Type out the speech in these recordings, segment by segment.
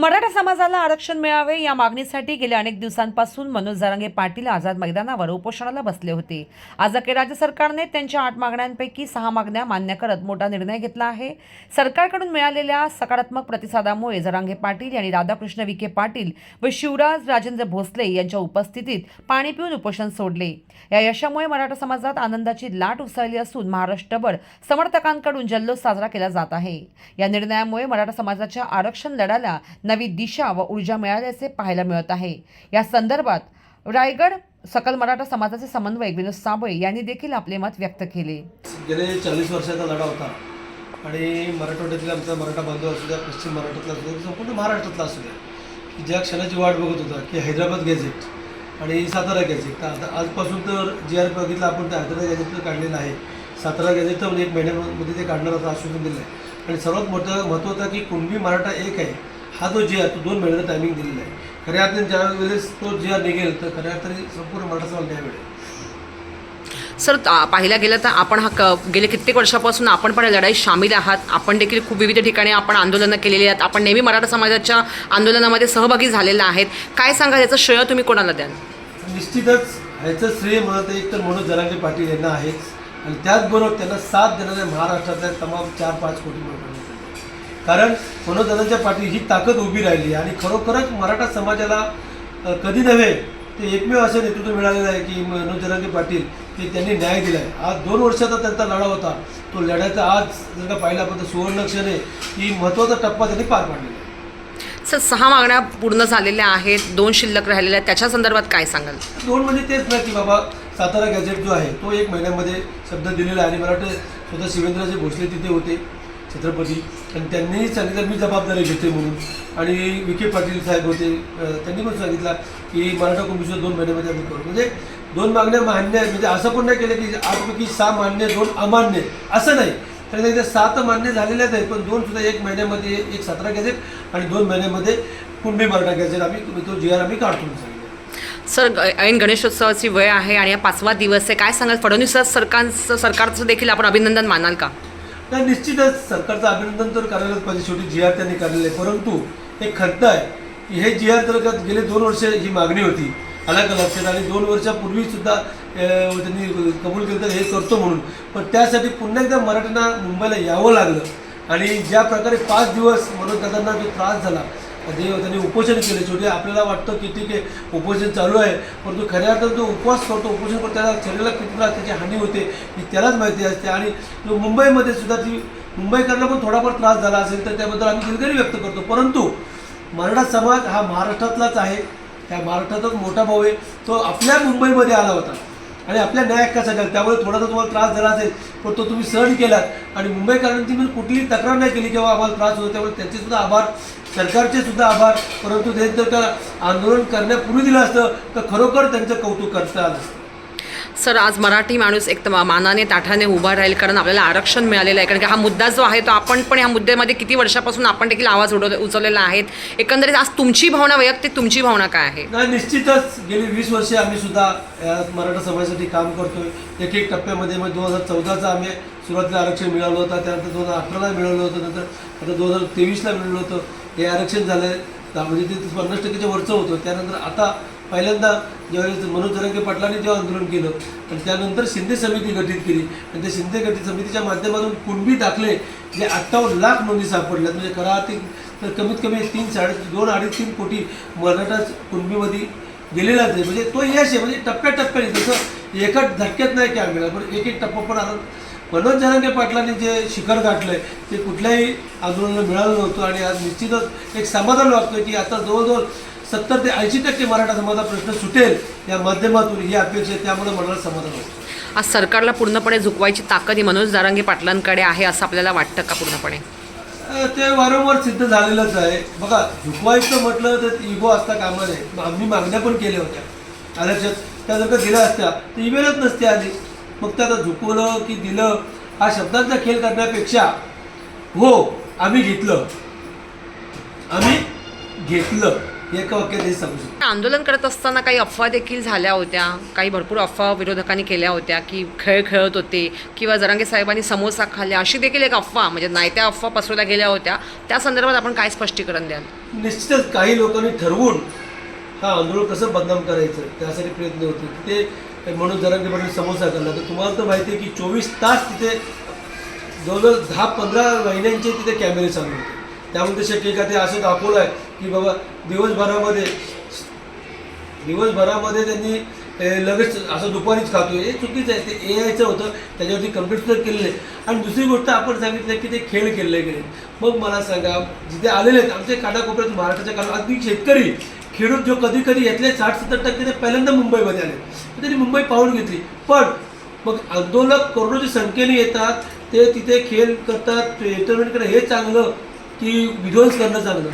मराठा समाजाला आरक्षण मिळावे या मागणीसाठी गेल्या अनेक दिवसांपासून मनोज जरांगे पाटील आझाद मैदानावर उपोषणाला बसले होते. आज अखेर राज्य सरकारने त्यांच्या आठ मागण्यांपैकी सहा मागण्या मान्य करत मोठा निर्णय घेतला आहे. सरकारकडून मिळालेल्या सकारात्मक प्रतिसादामुळे जरांगे पाटील यांनी राधाकृष्ण विखे पाटील व शिवराज राजेंद्र भोसले यांच्या उपस्थितीत पाणी पिऊन उपोषण सोडले. या यशामुळे मराठा समाजात आनंदाची लाट उसळली असून महाराष्ट्रभर समर्थकांकडून जल्लोष साजरा केला जात आहे. या निर्णयामुळे मराठा समाजाच्या आरक्षण लढ्याला नवी दिशा व ऊर्जा मिळाल्याचे पाहायला मिळत आहे. या संदर्भात रायगड सकल मराठा समाजाचे समन्वयक विनोद साबळे यांनी देखील आपले मत व्यक्त केले. गेले चाळीस वर्षाचा लढा होता. आणि मराठवाड्यातील आमचा मराठा बांधव असू द्या पश्चिम मराठातला असू द्या संपूर्ण महाराष्ट्रातला असू द्या की ज्या क्षणाची वाट बघत होता की हैदराबाद गॅझेट आणि सातारा गॅझेट. तर आता आजपासून तर जी आर बघितलं आपण ते हैदराबाद तर काढलेलं आहे. सातारा गॅझेट तर एक महिन्यामध्ये ते काढणार असं आश्वासन दिलं आहे आणि सर्वात मोठं महत्त्व होतं की कुणबी मराठा एक आहे हा जो जी तो दोन महिन्याचा टायमिंग दिलेला आहे. खऱ्या अर्थाने ज्या वेळेस तो जी निघेल तर खऱ्या अर्थाने संपूर्ण मराठा समाज न्याय मिळेल सर पाहिलं गेलं तर आपण हा क गेले कित्येक वर्षापासून आपण पण लढाईत सामील आहात. आपण देखील खूप विविध ठिकाणी आपण आंदोलनं केलेली आहेत. आपण नेहमी मराठा समाजाच्या आंदोलनामध्ये सहभागी झालेला आहेत. काय सांगा याचं श्रेय तुम्ही कोणाला द्याल? निश्चितच ह्याचं श्रेय म्हणत एक तर मनोज जरांगे पाटील यांना आहेच. आणि त्याचबरोबर त्यांना साथ देणाऱ्या महाराष्ट्रातल्या तमाम चार पाच कोटी लोकांना. कारण मनोज दादांच्या पाठीत ही ताकद उभी राहिली. आणि खरोखरच मराठा समाजाला कधी नव्हे ते एकमेव असं नेतृत्व मिळालेलं आहे की मनोज जरांगे पाटील की त्यांनी न्याय दिला आहे आज दोन वर्षाचा त्यांचा लढा होता. तो लढ्याचा आज जर का पाहिला तर सुवर्ण क्षण की महत्त्वाचा टप्पा त्यांनी पार पाडलेला आहे. सर सहा मागण्या पूर्ण झालेल्या आहेत दोन शिल्लक राहिलेल्या आहेत. त्याच्या संदर्भात काय सांगाल? दोन म्हणजे तेच ना की बाबा सातारा गॅझेट जो आहे तो एक महिन्यामध्ये शब्द दिलेला आहे. आणि मला वाटतं स्वतः शिवेंद्रजी भोसले तिथे होते. छत्रपती. आणि त्यांनीही सांगितलं मी जबाबदारी घेते म्हणून. आणि विखे पाटील साहेब होते त्यांनी पण सांगितलं की मराठा कमिशन दोन महिन्यामध्ये आम्ही करू. म्हणजे दोन मागण्या मान्य आहेत. म्हणजे असं पण नाही केलं की आठपैकी सहा मान्य दोन अमान्य. असं नाही. तर एकदा सात मान्य झालेल्याच आहेत पण दोन सुद्धा एक महिन्यामध्ये एक सतरा गॅझेट आणि दोन महिन्यामध्ये कुंभी मराठा गॅझेट आम्ही तो जी आर आम्ही काढतो सर ग- ऐन गणेशोत्सवाची वेळ आहे आणि हा पाचवा दिवस आहे. काय सांगाल? फडणवीस सरकारचं सरकारचं देखील आपण अभिनंदन मानाल का? तर निश्चितच सरकारचं अभिनंदन तर करायलाच पाहिजे. शेवटी जी आर त्यांनी काढलेलं आहे. परंतु एक खंत आहे की हे जी आर तर गेले दोन वर्ष ही मागणी होती. अलग लक्षात आणि दोन वर्षापूर्वी सुद्धा त्यांनी कबूल केलं तर हे करतो म्हणून. पण त्यासाठी पुन्हा एकदा मराठ्यांना मुंबईला यावं लागलं. आणि ज्या प्रकारे पाच दिवस मनोज दादांना जो त्रास झाला त्यांनी उपोषण केले. शेवटी आपल्याला वाटतं की ठीक आहे उपोषण चालू आहे परंतु खऱ्या अर्थात जो उपवास करतो उपोषण करतो त्याला शरीराला किती त्रास त्याची हानी होते ही त्यालाच माहिती असते. आणि जो मुंबईमध्ये सुद्धा ती मुंबईकरला पण थोडाफार त्रास झाला असेल तर त्याबद्दल आम्ही दिलगिरी व्यक्त करतो. परंतु मराठा समाज हा महाराष्ट्रातलाच आहे. त्या महाराष्ट्रातच मोठा भाऊ आहे. तो आपल्या मुंबईमध्ये आला होता. आणि आपल्या न्याय हक्कासाठी त्यामुळे थोडासा तुम्हाला त्रास झाला असेल पण तो तुम्ही सहन केलात. आणि मुंबईकरांची मी कुठलीही तक्रार नाही केली किंवा आम्हाला त्रास होतो. त्यामुळे त्यांचे सुद्धा आभार सरकारचे सुद्धा आभार परंतु ते जर का आंदोलन करण्यापूर्वी दिलं असतं तर खरोखर त्यांचं कौतुक करता आलं असतं. सर आज मराठी माणूस एक तर मानाने ताठाने उभा राहील कारण आपल्याला आरक्षण मिळालेलं आहे. कारण की हा मुद्दा जो आहे तो आपण पण ह्या मुद्द्यामध्ये किती वर्षापासून आपण देखील आवाज उडव उचललेला आहे एकंदरीत आज तुमची भावना वैयक्तिक तुमची भावना काय आहे? नाही निश्चितच गेली वीस वर्षे आम्ही सुद्धा मराठा समाजासाठी काम करतोय. एक एक टप्प्यामध्ये मग दोन हजार चौदाचं आम्ही सुरुवातीला आरक्षण मिळालं होतं त्यानंतर दोन हजार अठराला मिळवलं होतं नंतर आता दोन हजार तेवीसला मिळवलं होतं. हे आरक्षण झालं. आहे म्हणजे ते पन्नास टक्केच्या वरचं होतं. त्यानंतर आता पहिल्यांदा ज्यावेळेस मनोज जरंगे पाटलांनी जेव्हा आंदोलन केलं आणि त्यानंतर शिंदे समिती गठीत केली. आणि त्या शिंदे गठीत समितीच्या माध्यमातून कुणबी दाखले जे अठ्ठावन्न लाख नोंदी सापडल्यात. म्हणजे करा ते तर कमीत कमी तीन साडे दोन अडीच तीन कोटी मराठा कुणबीमध्ये गेलेलाच आहे. म्हणजे तो यश आहे. म्हणजे टप्प्याटप्प्याने जसं एका धक्क्यात नाही की आम्ही पण एक एक टप्पा पण आला. मनोज जरांगे पाटलांनी जे शिखर गाठलंय ते कुठल्याही आंदोलनाला मिळालं नव्हतं आणि आज निश्चितच एक समाधान वाटतं की आता जवळजवळ सत्तर ते ऐंशी टक्के मराठा समाजाचा प्रश्न सुटेल या माध्यमातून ही अपेक्षा आहे त्यामुळे मनाला समाधान वाटतं आज सरकारला पूर्णपणे झुकवायची ताकद ही मनोज दारांगे पाटलांकडे आहे असं आपल्याला वाटतं का पूर्णपणे? ते वारंवार सिद्ध झालेलंच आहे. बघा झुकवायचं म्हटलं तर इगो असता कामा नये. आम्ही मागण्या पण केल्या होत्या. आरक्षण त्या जर का दिल्या असत्या तर इमेलच नसते आली. त्या आता झुकवलं की दिलं हा शब्दांचा खेळ करण्यापेक्षा हो आम्ही घेतलं आम्ही घेतलं. एका वाक्यात हे सांगू शकतो. आंदोलन करत असताना काही अफवा देखील झाल्या होत्या. काही भरपूर अफवा विरोधकांनी केल्या होत्या की खेळ खेळत होते किंवा जरांगे साहेबांनी समोसा खाल्ल्या अशी देखील एक अफवा म्हणजे नाही त्या अफवा पसरवल्या गेल्या होत्या. त्या संदर्भात आपण काय स्पष्टीकरण द्याल? निश्चितच काही लोकांनी ठरवून हा आंदोलन कसं बदनाम करायचं त्यासाठी प्रयत्न होते. तर म्हणून जरांगे पाटील समोसा करला तर तुम्हाला तर माहिती आहे की चोवीस तास तिथे जवळजवळ दहा पंधरा महिन्यांचे तिथे कॅमेरे चालू होते. त्यामुळे ते शक्य का ते असं दाखवलं आहे की बाबा दिवसभरामध्ये दिवसभरामध्ये त्यांनी लगेच असं दुपारीच खातोय. हे चुकीचं आहे. ते ए आयचं होतं. त्याच्यावरती कम्प्युटर सुद्धा केलेलं आहे. आणि दुसरी गोष्ट आपण सांगितलं की ते खेळ खेळले गेले मग मला सांगा जिथे आलेले आहेत आमचे काटाकोपऱ्यात महाराष्ट्राच्या काळात अगदी शेतकरी खेडूत जो कधी कधी यातले साठ सत्तर टक्के ते पहिल्यांदा मुंबईमध्ये आले. तर त्यांनी मुंबई पाहून घेतली. पण मग आंदोलक करोडोच्या संख्येने येतात ते तिथे खेळ करतात एंटरटेनमेंटकडे हे चांगलं की विध्वंस करणं चांगलं.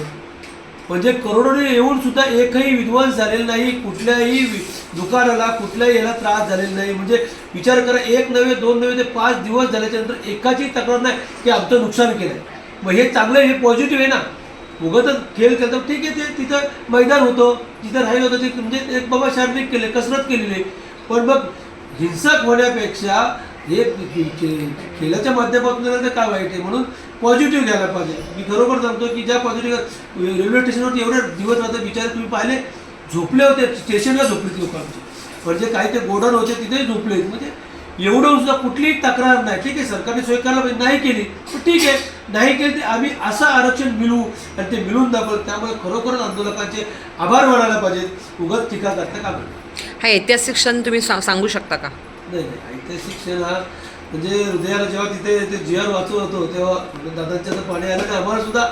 म्हणजे करोडोने येऊन सुद्धा एकही विध्वंस झालेला नाही कुठल्याही दुकानाला कुठल्याही याला त्रास झालेला नाही. म्हणजे विचार करा एक नव्हे दोन नव्हे ते पाच दिवस झाल्याच्यानंतर एकाची तक्रार नाही की आमचं नुकसान केलंय. मग हे चांगलं हे पॉझिटिव्ह आहे ना. उगतच खेळ खेळतो ठीक आहे ते तिथं मैदान होतं तिथं राहिलं होतं ते म्हणजे एक बाबा शारीरिक केले कसरत केलेली. आहे. पण मग हिंसक होण्यापेक्षा हे खेळाच्या माध्यमातून तर काय वाईट आहे? म्हणून पॉझिटिव्ह घ्यायला पाहिजे. मी खरोखर सांगतो की ज्या पॉझिटिव्ह रेल्वे स्टेशनवरती एवढे दिवस राहतात बिचारे तुम्ही पाहिले झोपले होते स्टेशनला झोपले लोकांचे पण जे काही ते गोडाऊन होते तिथे झोपले म्हणजे एवढं सुद्धा कुठलीही तक्रार नाही. ठीक आहे सरकारने स्वीकारलं पाहिजे. नाही केली ठीक आहे. नाही केली ते आम्ही असं आरक्षण मिळवू आणि ते मिळून दाखवलं त्यामुळे खरोखरच आंदोलकांचे आभार मानायला पाहिजेत. उगाच टीका करता का हा ऐतिहासिक क्षण तुम्ही सांगू शकता का? नाही नाही. ऐतिहासिक क्षण हा म्हणजे हृदयाला जेव्हा तिथे ते जी आर वाचत होतो तेव्हा दादांच्या पाणी आलं. तर आम्हाला सुद्धा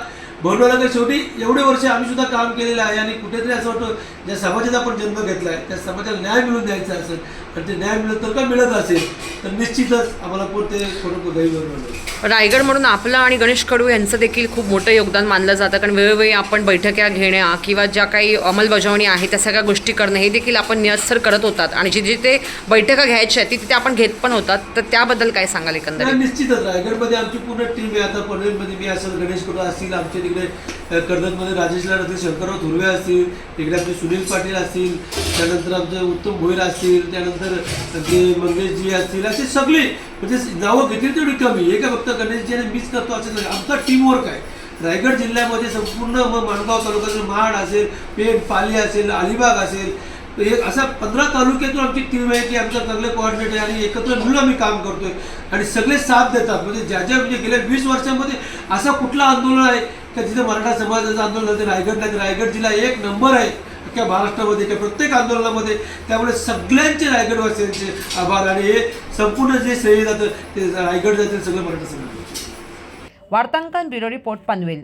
की शेवटी एवढे वर्ष आम्ही सुद्धा काम केलेलं आहे आणि कुठेतरी असं वाटतं ज्या समाजात आपण जन्म घेतला आहे त्या समाजाला न्याय मिळून द्यायचा असेल आणि ते न्याय मिळत तर का मिळत असेल तर निश्चितच आम्हाला पण ते थोडं गैरबरोबर रायगड म्हणून आपलं आणि गणेश कडू यांचं देखील खूप मोठं योगदान मानलं जातं कारण वेळोवेळी आपण बैठक्या घेण्या किंवा ज्या काही अंमलबजावणी आहे त्या सगळ्या गोष्टी करणं हे देखील आपण नियतसर करत होतात. आणि जी जिथे बैठका घ्यायच्या ती तिथे आपण घेत पण होतात. तर त्याबद्दल काय सांगाल नाही, एकंदरीत निश्चितच. रायगडमध्ये आमची पूर्ण टीम आहे. आता पनवेलमध्ये मी असेल गणेश कुटुंब असतील आमच्या तिकडे कर्जतमध्ये राजेश लाड असतील शंकरराव धुर्वे असतील तिकडे आमचे सुनील पाटील असतील त्यानंतर आमचे उत्तम भोईर असतील त्यानंतर ते मंगेशजी असतील असे सगळे म्हणजे नावं घेतील तेवढी कमी हे फक्त गणेशजी आणि मीच करतो असं आमचा टीमवर्क आहे. रायगड जिल्ह्यामध्ये संपूर्ण मग माणगाव तालुक्याचं महाड असेल पेण पाली असेल अलिबाग असेल एक असा पंधरा तालुक्यातून आमची टीम आहे की आमचा चांगले कोऑर्डिनेटर आहे आणि एकत्र मिळून आम्ही काम करतोय. आणि सगळे साथ देतात. म्हणजे ज्या ज्या म्हणजे गेल्या वीस वर्षामध्ये असा कुठला आंदोलन आहे का जिथे मराठा समाजाचं आंदोलन झालं रायगड नाही रायगड जिल्हा एक नंबर आहे. अख्ख्या महाराष्ट्रामध्ये किंवा प्रत्येक आंदोलनामध्ये त्यामुळे सगळ्यांचे रायगडवासियांचे आभार आणि हे संपूर्ण जे श्रेय जातं ते रायगड जातील सगळं मराठा समाज वार्तांकन ब्युरो रिपोर्ट पनवेल.